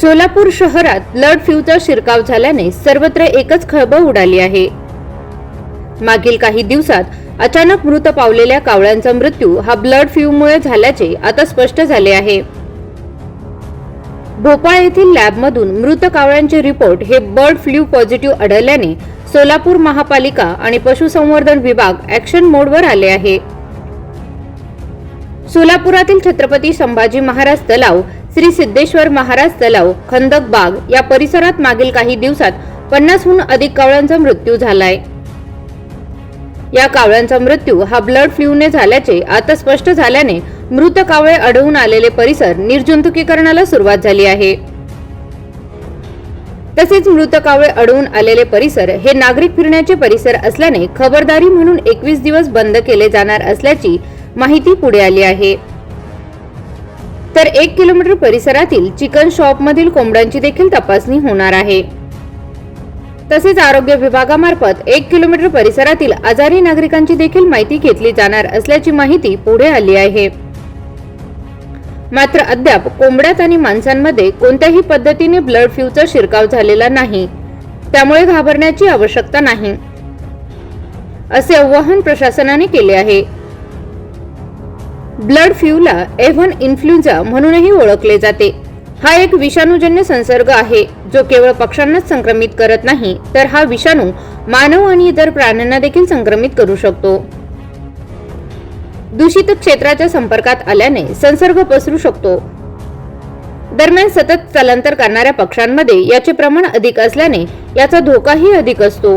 सोलापूर शहरात ब्लड फ्यूचा शिरकाव झाल्याने सर्वत्र एकच खळबळ उडाली आहे. मागील काही दिवसात अचानक मृत पावलेल्या कावळ्यांचा मृत्यू हा ब्लड फ्यूमुळे झाल्याचे आता स्पष्ट झाले आहे. भोपाळ येथील लॅबमधून मृत कावळ्यांचे रिपोर्ट हे बर्ड फ्लू पॉझिटिव्ह आढळल्याने सोलापूर महापालिका आणि पशुसंवर्धन विभाग ॲक्शन मोडवर आले आहे. सोलापुरातील छत्रपती संभाजी महाराज तलाव श्री सिद्धेश्वर महाराज तलाव खंदक बाग या परिसरात मागील काही दिवसात पन्नासहून अधिक कावळ्यांचा मृत्यू झालाय. या कावळ्यांचा मृत्यू हा ब्लड फ्लूने झाल्याचे आता स्पष्ट झाल्याने मृत कावळे आढळून आलेले परिसर निर्जंतुकीकरणाला सुरुवात झाली आहे. तसेच मृत कावळे अडवून आलेले परिसर हे नागरिक फिरण्याचे परिसर असल्याने खबरदारी म्हणून एकवीस दिवस बंद केले जाणार असल्याची माहिती पुढे आली आहे. तर एक किलोमीटर परिसरातील चिकन शॉपमधील कोंबड्यांची देखील तपासणी होणार आहे. तसेच आरोग्य विभागामार्फत एक किलोमीटर परिसरातील आजारी नागरिकांची देखील माहिती घेतली जाणार असल्याची माहिती पुढे आली आहे. मात्र अद्याप कोंबड्यात आणि माणसांमध्ये कोणत्याही पद्धतीने ब्लड फ्लूचा शिरकाव झालेला नाही. त्यामुळे घाबरण्याची आवश्यकता नाही. असे आवाहन प्रशासनाने केले आहे. ब्लड फ्यूला एव्हन इन्फ्लुएंझा म्हणूनही ओळखले जाते. हा एक विषाणूजन्य संसर्ग आहे जो केवळ पक्ष्यांनाच संक्रमित करत नाही तर हा विषाणू मानव आणि इतर प्राण्यांना देखील संक्रमित करू शकतो. दूषित क्षेत्राच्या संपर्कात आल्याने संसर्ग पसरू शकतो. दरम्यान सतत स्थलांतर करणाऱ्या पक्ष्यांमध्ये याचे प्रमाण अधिक असल्याने याचा धोकाही अधिक असतो.